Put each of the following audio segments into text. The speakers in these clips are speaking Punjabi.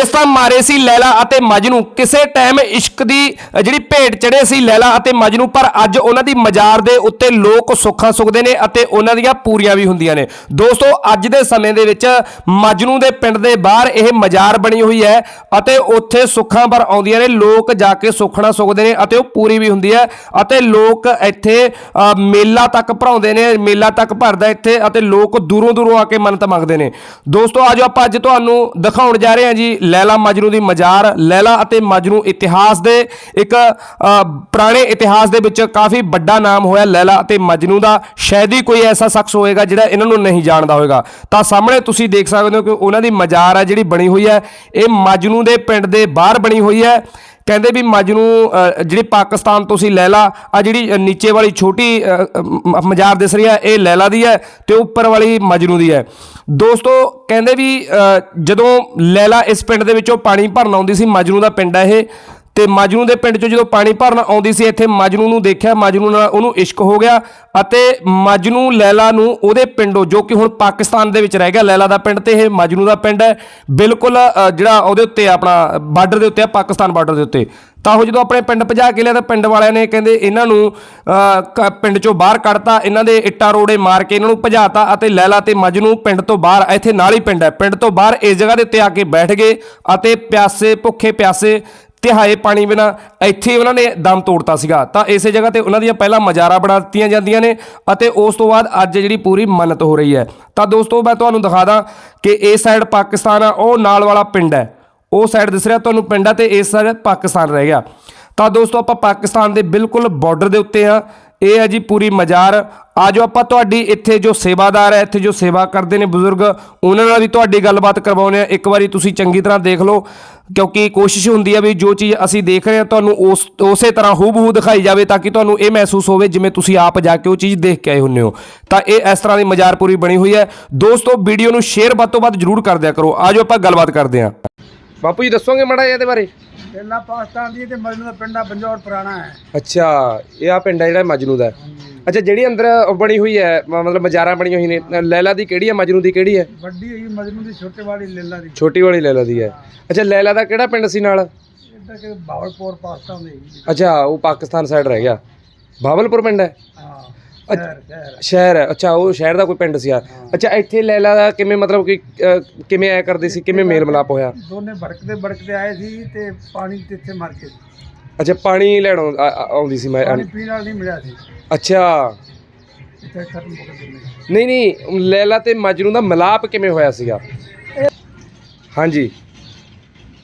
ਇਸ ਤਾਂ ਮਾਰੇ ਸੀ ਲੈਲਾ ਅਤੇ ਮਜਨੂ। ਕਿਸੇ ਟਾਈਮ ਇਸ਼ਕ ਦੀ ਜਿਹੜੀ ਭੇਟ ਚੜੇ ਸੀ ਲੈਲਾ ਅਤੇ ਮਜਨੂ ਪਰ ਅੱਜ ਉਹਨਾਂ ਦੀ ਮਜ਼ਾਰ ਦੇ ਉੱਤੇ ਲੋਕ ਸੁੱਖਾਂ ਸੁਖਦੇ ਨੇ ਅਤੇ ਉਹਨਾਂ ਦੀਆਂ ਪੂਰੀਆਂ ਵੀ ਹੁੰਦੀਆਂ ਨੇ। ਦੋਸਤੋ ਅੱਜ ਦੇ ਸਮੇਂ ਦੇ ਵਿੱਚ ਮਜਨੂ ਦੇ ਪਿੰਡ ਦੇ ਬਾਹਰ ਇਹ ਮਜ਼ਾਰ ਬਣੀ ਹੋਈ ਹੈ ਅਤੇ ਉੱਥੇ ਸੁੱਖਾਂ ਪਰ ਆਉਂਦੀਆਂ ਨੇ। ਲੋਕ ਜਾ ਕੇ ਸੁੱਖਣਾ ਸੁਖਦੇ ਨੇ ਅਤੇ ਉਹ ਪੂਰੀ ਵੀ ਹੁੰਦੀ ਹੈ ਅਤੇ ਲੋਕ ਇੱਥੇ ਅ, ਮੇਲਾ ਤੱਕ ਭਰਾਉਂਦੇ ਨੇ ਮੇਲਾ ਤੱਕ ਭਰਦਾ ਇੱਥੇ ਅਤੇ ਲੋਕ ਦੂਰੋਂ ਦੂਰੋਂ ਆ ਕੇ ਮੰਨਤ ਮੰਗਦੇ ਨੇ। ਦੋਸਤੋ ਆਜੋ ਆਪਾਂ ਅੱਜ ਤੁਹਾਨੂੰ ਦਿਖਾਉਣ ਜਾ ਰਹੇ ਹਾਂ ਜੀ ਲੈਲਾ ਮਜਨੂ ਦੀ ਮਜ਼ਾਰ, ਲੈਲਾ ਅਤੇ ਮਜਨੂ ਇਤਿਹਾਸ ਦੇ ਇੱਕ ਪੁਰਾਣੇ ਇਤਿਹਾਸ ਦੇ ਵਿੱਚ ਕਾਫੀ ਵੱਡਾ ਨਾਮ ਹੋਇਆ ਲੈਲਾ ਅਤੇ ਮਜਨੂ ਦਾ। ਸ਼ਾਇਦ ਹੀ ਕੋਈ ਐਸਾ ਸ਼ਖਸ ਹੋਏਗਾ ਜਿਹੜਾ ਇਹਨਾਂ ਨੂੰ ਨਹੀਂ ਜਾਣਦਾ ਹੋਵੇਗਾ ਤਾਂ ਸਾਹਮਣੇ ਤੁਸੀਂ ਦੇਖ ਸਕਦੇ ਹੋ ਕਿ ਉਹਨਾਂ ਦੀ ਮਜ਼ਾਰ ਹੈ ਜਿਹੜੀ ਬਣੀ ਹੋਈ ਹੈ। ਇਹ ਮਜਨੂ ਦੇ ਪਿੰਡ ਦੇ ਬਾਹਰ ਬਣੀ ਹੋਈ ਹੈ। ਕਹਿੰਦੇ ਵੀ ਮਜਨੂ ਜਿਹੜੀ ਪਾਕਿਸਤਾਨ ਤੋਂ ਸੀ ਲੈਲਾ, ਆ ਜਿਹੜੀ ਨੀਚੇ ਵਾਲੀ ਛੋਟੀ ਮਜ਼ਾਰ ਦਿਸ ਰਹੀ ਹੈ, ਇਹ ਲੈਲਾ ਦੀ ਹੈ ਤੇ ਉੱਪਰ ਵਾਲੀ ਮਜਨੂ ਦੀ ਹੈ। ਦੋਸਤੋ, ਕਹਿੰਦੇ ਵੀ ਜਦੋਂ ਲੈਲਾ ਇਸ ਪਿੰਡ ਦੇ ਵਿੱਚੋਂ ਪਾਣੀ ਭਰਨ ਆਉਂਦੀ ਸੀ, ਮਜਨੂ ਦਾ ਪਿੰਡ ਹੈ ਇਹ ਤੇ ਮਜਨੂ ਦੇ ਪਿੰਡ ਚੋਂ ਜਦੋਂ ਪਾਣੀ ਭਰਨ ਆਉਂਦੀ ਸੀ, ਇੱਥੇ ਮਜਨੂ ਨੂੰ ਦੇਖਿਆ, ਮਜਨੂ ਨਾਲ ਉਹਨੂੰ ਇਸ਼ਕ ਹੋ ਗਿਆ ਅਤੇ ਮਜਨੂ ਲੈਲਾ ਨੂੰ ਉਹਦੇ ਪਿੰਡੋਂ, ਜੋ ਕਿ ਹੁਣ ਪਾਕਿਸਤਾਨ ਦੇ ਵਿੱਚ ਰਹਿ ਗਿਆ, ਲੈਲਾ ਦਾ ਪਿੰਡ ਤੇ ਇਹ ਮਜਨੂ ਦਾ ਪਿੰਡ ਹੈ, ਬਿਲਕੁਲ ਜਿਹੜਾ ਉਹਦੇ ਉੱਤੇ ਆਪਣਾ ਬਾਰਡਰ ਦੇ ਉੱਤੇ ਆ, ਪਾਕਿਸਤਾਨ ਬਾਰਡਰ ਦੇ ਉੱਤੇ। ਤਾਂ ਉਹ ਜਦੋਂ ਆਪਣੇ ਪਿੰਡ ਭਜਾ ਕੇ ਲਿਆ, ਤਾਂ ਪਿੰਡ ਵਾਲਿਆਂ ਨੇ ਕਹਿੰਦੇ ਇਹਨਾਂ ਨੂੰ ਪਿੰਡ ਚੋਂ ਬਾਹਰ ਕੱਢਤਾ, ਇਹਨਾਂ ਦੇ ਇੱਟਾਂ ਰੋੜੇ ਮਾਰ ਕੇ ਇਹਨਾਂ ਨੂੰ ਭਜਾਤਾ ਅਤੇ ਲੈਲਾ ਤੇ ਮਜਨੂ ਪਿੰਡ ਤੋਂ ਬਾਹਰ, ਇੱਥੇ ਨਾਲ ਹੀ ਪਿੰਡ ਹੈ। ਪਿੰਡ ਤੋਂ ਬਾਹਰ ਇਸ ਜਗ੍ਹਾ ਦੇ ਉੱਤੇ ਆ ਕੇ ਬੈਠ ਗਏ ਅਤੇ ਪਿਆਸੇ, ਭੁੱਖੇ ਪਿਆਸੇ ਤਿਹਾਏ ਪਾਣੀ ਬਿਨਾ ਇੱਥੇ ਉਹਨਾਂ ਨੇ ਦਮ ਤੋੜਤਾ ਸੀਗਾ। ਤਾਂ ਇਸੇ ਜਗ੍ਹਾ ਤੇ ਉਹਨਾਂ ਦੀਆਂ ਪਹਿਲਾਂ ਮਜ਼ਾਰਾ ਬਣਾ ਦਿੱਤੀਆਂ ਜਾਂਦੀਆਂ ਨੇ ਅਤੇ ਉਸ ਤੋਂ ਬਾਅਦ ਅੱਜ ਜਿਹੜੀ ਪੂਰੀ ਮੰਨਤ ਹੋ ਰਹੀ ਹੈ। ਤਾਂ ਦੋਸਤੋ, ਮੈਂ ਤੁਹਾਨੂੰ ਦਿਖਾ ਦਾਂ ਕਿ ਇਹ ਸਾਈਡ ਪਾਕਿਸਤਾਨ ਆ, ਉਹ ਨਾਲ ਵਾਲਾ ਪਿੰਡ ਹੈ। ਉਹ ਸਾਈਡ ਦਿਸ ਰਿਹਾ, ਤੁਹਾਨੂੰ ਪਿੰਡ ਆ ਤੇ ਇਸ ਸਾਈਡ ਪਾਕਿਸਤਾਨ ਰਹਿ ਗਿਆ। ਤਾਂ ਦੋਸਤੋ, ਆਪਾਂ ਪਾਕਿਸਤਾਨ ਦੇ ਬਿਲਕੁਲ ਬਾਰਡਰ ਦੇ ਉੱਤੇ ਆ ਇਹ ਹੈ ਜੀ ਪੂਰੀ ਮਜ਼ਾਰ। ਆਜੋ ਆਪਾਂ ਤੁਹਾਡੀ ਇੱਥੇ ਜੋ ਸੇਵਾਦਾਰ ਹੈ, ਇੱਥੇ ਜੋ ਸੇਵਾ ਕਰਦੇ ਨੇ ਬਜ਼ੁਰਗ, ਉਹਨਾਂ ਨਾਲ ਵੀ ਤੁਹਾਡੀ ਗੱਲਬਾਤ ਕਰਵਾਉਂਦੇ ਆ ਇੱਕ ਵਾਰੀ ਤੁਸੀਂ ਚੰਗੀ ਤਰ੍ਹਾਂ ਦੇਖ ਲਓ, ਕਿਉਂਕਿ ਕੋਸ਼ਿਸ਼ ਹੁੰਦੀ ਹੈ ਵੀ ਜੋ ਚੀਜ਼ ਅਸੀਂ ਦੇਖ ਰਹੇ ਹਾਂ, ਤੁਹਾਨੂੰ ਉਸ, ਉਸੇ ਤਰ੍ਹਾਂ ਹੂਬਹੂ ਦਿਖਾਈ ਜਾਵੇ ਤਾਂ ਕਿ ਤੁਹਾਨੂੰ ਇਹ ਮਹਿਸੂਸ ਹੋਵੇ ਜਿਵੇਂ ਤੁਸੀਂ ਆਪ ਜਾ ਕੇ ਉਹ ਚੀਜ਼ ਦੇਖ ਕੇ ਆਏ ਹੁੰਦੇ ਹੋ। ਤਾਂ ਇਹ ਇਸ ਤਰ੍ਹਾਂ ਦੀ ਮਜ਼ਾਰ ਪੂਰੀ ਬਣੀ ਹੋਈ ਹੈ। ਦੋਸਤੋ, ਵੀਡੀਓ ਨੂੰ ਸ਼ੇਅਰ ਵੱਧ ਤੋਂ ਵੱਧ ਜਰੂਰ ਕਰ ਦਿਆ ਕਰੋ। ਆਜੋ ਆਪਾਂ ਗੱਲਬਾਤ ਕਰਦੇ ਹਾਂ। ਬਾਪੂ ਜੀ, ਦੱਸੋਗੇ ਮੜਾ ਇਹਦੇ ਬਾਰੇ? ਪਹਿਲਾਂ ਪਾਕਿਸਤਾਨ ਦੀ ਤੇ ਮਜਨੂ ਦਾ ਪਿੰਡਾ ਬੰਜੌਰ ਪੁਰਾਣਾ ਹੈ। ਅੱਛਾ ਇਹ ਆ ਪਿੰਡ ਹੈ ਜਿਹੜਾ ਮਜਨੂ ਦਾ ਅੱਛਾ ਜਿਹੜੀ ਅੰਦਰ ਬਣੀ ਹੋਈ ਹੈ ਮ- ਮਤਲਬ ਮਜ਼ਾਰਾਂ ਬਣੀਆਂ ਹੋਈਆਂ ਨੇ ਲੈਲਾ ਦੀ ਕਿਹੜੀ ਹੈ ਮਜਨੂ ਦੀ ਕਿਹੜੀ ਹੈ? ਵੱਡੀ ਹੋਈ ਮਜਨੂ ਦੀ ਛੋਟੇ ਵਾਲੀ ਲੇਲਾ ਦੀ। ਛੋਟੀ ਵਾਲੀ ਲੈਲਾ ਦੀ ਹੈ। ਅੱਛਾ ਲੈਲਾ ਦਾ ਕਿਹੜਾ ਪਿੰਡ ਸੀ ਨਾਲ? ਇੱਧਰ ਕਿ ਬਾਵਲਪੁਰ ਪਾਕਿਸਤਾਨ ਦੇ ਅੱਛਾ ਉਹ ਪਾਕਿਸਤਾਨ ਸਾਈਡ ਰਹਿ ਗਿਆ। ਬਾਬਲਪੁਰ ਪਿੰਡ ਹੈ? ਹਾਂ। ਸ਼ਹਿਰ ਹੈ। ਅੱਛਾ ਉਹ ਸ਼ਹਿਰ ਦਾ ਕੋਈ ਪਿੰਡ ਸੀ ਯਾਰ। ਅੱਛਾ ਇੱਥੇ ਲੈਲਾ ਦਾ ਕਿਵੇਂ ਮਤਲਬ ਕਿ ਕਿਵੇਂ ਆਇਆ ਕਰਦੇ ਸੀ? ਕਿਵੇਂ ਮੇਲ ਮਿਲਾਪ ਹੋਇਆ? ਦੋਨੇ ਭੜਕਦੇ ਭੜਕਦੇ ਆਏ ਸੀ ਤੇ ਪਾਣੀ ਤੇ ਇੱਥੇ ਮਰ ਸੀ। ਅੱਛਾ ਪਾਣੀ ਲੈਣ ਆਉਂ- ਆ- ਆ- ਆਉਂਦੀ ਸੀ ਮੈਂ ਪਾਣੀ ਪੀਣ ਵਾਲਾ ਨਹੀਂ ਮਿਲਿਆ ਸੀ। ਅੱਛਾ। ਇੱਥੇ ਖਤਮ ਹੋ ਗਏ ਦੋਨੇ ਨਹੀਂ ਨਹੀਂ ਲੈਲਾ ਤੇ ਮਜਨੂ ਦਾ ਮਿਲਾਪ ਕਿਵੇਂ ਹੋਇਆ ਸੀਗਾ? ਹਾਂਜੀ।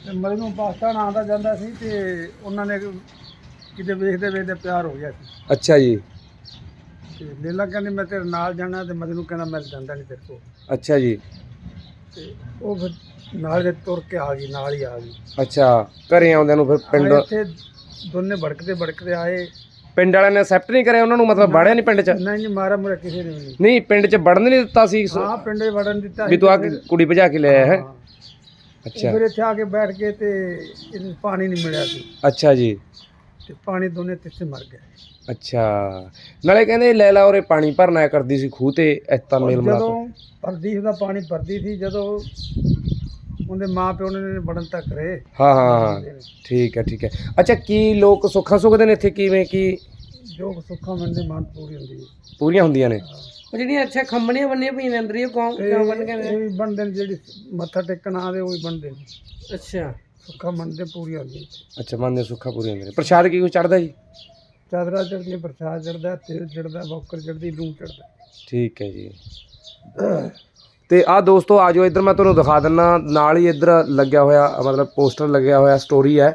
ਤੇ ਮਜਨੂ ਪਾਕਿਸਤਾਨ ਆਉਂਦਾ ਜਾਂਦਾ ਸੀ ਤੇ ਉਹਨਾਂ ਨੇ ਕਿਤੇ ਵੇਖਦੇ ਵੇਖਦੇ ਪਿਆਰ ਹੋ ਗਿਆ ਸੀ। ਅੱਛਾ ਜੀ। ਤੇ ਲੇਲਾ ਕਹਿੰਦੀ ਮੈਂ ਤੇਰੇ ਨਾਲ ਜਾਣਾ ਤੇ ਮਜਨੂ ਕਹਿੰਦਾ ਮੈਂ ਜਾਂਦਾ ਨਹੀਂ ਤੇਰੇ ਕੋਲ। ਅੱਛਾ ਜੀ। ਤੇ ਉਹ ਫਿਰ ਨਾਲ ਦੇ ਤੁਰ ਕੇ ਆ ਗਈ ਨਾਲ ਹੀ ਆ ਗਈ। ਅੱਛਾ ਘਰੇ ਆਉਂਦਿਆਂ ਨੂੰ ਫਿਰ ਪਿੰਡ ਆਏ ਇੱਥੇ ਦੋਨੇ ਭੜਕਦੇ ਭੜਕਦੇ ਆਏ। ਪਿੰਡ ਵਾਲਿਆਂ ਨੇ ਅਸੈਪਟ ਨਹੀਂ ਕਰਿਆ ਉਹਨਾਂ ਨੂੰ? ਮਤਲਬ ਵੜਿਆ ਨਹੀਂ ਪਿੰਡ 'ਚ? ਨਹੀਂ ਜੀ ਮਾਰਾ ਮੁਰਾ ਕਿਸੇ ਨੇ ਵੀ ਨਹੀਂ। ਨਹੀਂ ਪਿੰਡ 'ਚ ਵੜਨ ਨਹੀਂ ਦਿੱਤਾ ਸੀ ਹਾਂ ਪਿੰਡੇ ਵੜਨ ਦਿੱਤਾ ਵੀ ਤੂੰ ਆ ਕੁੜੀ ਭਜਾ ਕੇ ਲੈ ਆਇਆ ਹੈ। ਅੱਛਾ। ਫਿਰ ਇੱਥੇ ਆ ਕੇ ਬੈਠ ਗਏ ਤੇ ਇਹਨੂੰ ਪਾਣੀ ਨਹੀਂ ਮਿਲਿਆ ਸੀ। ਅੱਛਾ ਜੀ। ਤੇ ਪਾਣੀ ਦੋਨੇ ਤਿੱਥੇ ਮਰ ਗਏ। ਅੱਛਾ। ਨਾਲੇ ਕਹਿੰਦੇ ਲੈਲਾ ਉਰੇ ਪਾਣੀ ਭਰਨ ਆਇਆ ਕਰਦੀ ਸੀ ਖੂਹ ਤੇ ਐਤਾ ਮੇਲ ਮਿਲਾਪ ਜਦੋਂ ਪਰਦੀਪ ਦਾ ਪਾਣੀ ਭਰਦੀ ਸੀ ਜਦੋਂ ਉਹਦੇ ਮਾਂ ਪਿਓ ਨੇ ਵੜਨ ਤੱਕ ਰਹੇ। ਹਾਂ ਹਾਂ ਹਾਂ। ਠੀਕ ਹੈ ਠੀਕ ਹੈ। ਅੱਛਾ ਕੀ ਲੋਕ ਸੁੱਖਾਂ ਸੁਖਦੇ ਨੇ ਇੱਥੇ? ਕਿਵੇਂ ਕੀ? ਜੋ ਸੁੱਖਾਂ ਮੰਦੇ ਮਨ ਪੂਰੀ ਹੁੰਦੀ ਹੈ। ਪੂਰੀਆਂ ਹੁੰਦੀਆਂ ਨੇ? ਉਹ ਜਿਹੜੀਆਂ ਅੱਛਾ ਖੰਮਣੀਆਂ ਬੰਨੀਆਂ ਪਈਆਂ ਨੇ ਅੰਦਰ ਹੀ ਉਹ ਤੇ ਕਿਉਂ ਬੰਨ ਕੇ ਇਹ ਵੀ ਬਣਦੇ ਨੇ ਜਿਹੜੀ ਮੱਥਾ ਟੇਕਣ ਆਦੇ ਉਹ ਵੀ ਬਣਦੇ ਨੇ। ਅੱਛਾ। ਸੁੱਖਾਂ ਮੰਦੇ ਪੂਰੀ ਹੁੰਦੀ ਅੱਛਾ ਮੰਨਦੇ ਸੁੱਖਾ ਪੂਰੀਆਂ ਹੁੰਦੀਆਂ ਨੇ ਪ੍ਰਸ਼ਾਦ ਕੀ ਕੁਛ ਚੜਦਾ ਜੀ? ਚਾਦਰਾ ਚੜਦੀ ਪ੍ਰਸਾਦ ਚੜਦਾ ਤੇਲ ਚੜਦਾ ਬੌਕਰ ਚੜਦੀ ਲੂਣ ਚੜਦਾ ਠੀਕ ਹੈ ਜੀ। ਤੇ ਆ ਦੋਸਤੋ ਆ ਜਾਓ ਇੱਧਰ ਮੈਂ ਤੁਹਾਨੂੰ ਦਿਖਾ ਦਿੰਨਾ। ਨਾਲ ਹੀ ਇੱਧਰ ਲੱਗਿਆ ਹੋਇਆ ਮਤਲਬ ਪੋਸਟਰ ਲੱਗਿਆ ਹੋਇਆ ਸਟੋਰੀ ਹੈ।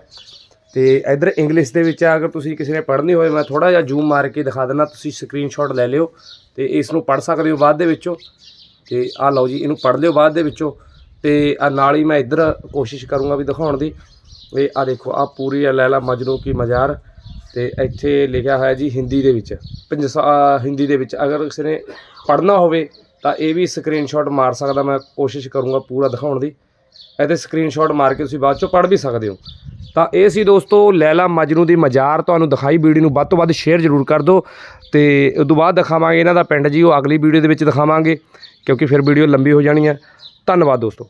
ਤੇ ਇੱਧਰ ਇੰਗਲਿਸ਼ ਦੇ ਵਿੱਚ ਆ, ਅਗਰ ਤੁਸੀਂ ਕਿਸੇ ਨੇ ਪੜ੍ਹਨੀ ਹੋਵੇ ਮੈਂ ਥੋੜਾ ਜਿਹਾ ਜ਼ੂਮ ਮਾਰ ਕੇ ਦਿਖਾ ਦਿੰਨਾ। ਤੁਸੀਂ ਸਕਰੀਨਸ਼ਾਟ ਲੈ ਲਿਓ ਤੇ ਇਸ ਨੂੰ ਪੜ੍ਹ ਸਕਦੇ ਹੋ ਬਾਅਦ ਦੇ ਵਿੱਚੋਂ। ਤੇ ਆ ਲਓ ਜੀ ਇਹਨੂੰ ਪੜ੍ਹ ਲਿਓ ਬਾਅਦ ਦੇ ਵਿੱਚੋਂ। ਤੇ ਆ ਨਾਲ ਹੀ ਮੈਂ ਇੱਧਰ ਕੋਸ਼ਿਸ਼ ਕਰੂੰਗਾ ਵੀ ਦਿਖਾਉਣ ਦੀ। ਇਹ ਆ ਦੇਖੋ, ਆ ਪੂਰੀ ਆ ਲੈਲਾ ਮਜਨੂ ਕੀ ਮਜ਼ਾਰ। ਤੇ ਇੱਥੇ ਲਿਖਿਆ ਹੋਇਆ ਜੀ ਹਿੰਦੀ ਦੇ ਵਿੱਚ। ਪੰਜਾ ਹਿੰਦੀ ਦੇ ਵਿੱਚ। ਅਗਰ ਕਿਸੇ ਨੇ ਪੜ੍ਹਨਾ ਹੋਵੇ ਤਾਂ ਇਹ ਵੀ ਸਕਰੀਨਸ਼ਾਟ ਮਾਰ ਸਕਦਾ ਮੈਂ। ਕੋਸ਼ਿਸ਼ ਕਰੂੰਗਾ ਪੂਰਾ ਦਿਖਾਉਣ ਦੀ। ਇਹਦੇ ਸਕਰੀਨਸ਼ਾਟ ਮਾਰ ਕੇ ਤੁਸੀਂ ਬਾਅਦ ਚੋਂ ਪੜ੍ਹ ਵੀ ਸਕਦੇ ਹੋ। ਤਾਂ ਇਹ ਸੀ ਦੋਸਤੋ ਲੈਲਾ ਮਜਨੂ ਦੀ ਮਜ਼ਾਰ। ਤੁਹਾਨੂੰ ਦਿਖਾਈ ਵੀਡੀਓ ਨੂੰ ਵੱਧ ਤੋਂ ਵੱਧ ਸ਼ੇਅਰ ਜ਼ਰੂਰ ਕਰ ਦਿਓ। ਤੇ ਉਸ ਤੋਂ ਬਾਅਦ ਦਿਖਾਵਾਂਗੇ ਇਹਨਾਂ ਦਾ ਪਿੰਡ ਜੀ। ਉਹ ਅਗਲੀ ਵੀਡੀਓ ਦੇ ਵਿੱਚ ਦਿਖਾਵਾਂਗੇ। ਕਿਉਂਕਿ ਫਿਰ ਵੀਡੀਓ ਲੰਬੀ ਹੋ ਜਾਣੀ ਹੈ ਧੰਨਵਾਦ ਦੋਸਤੋ।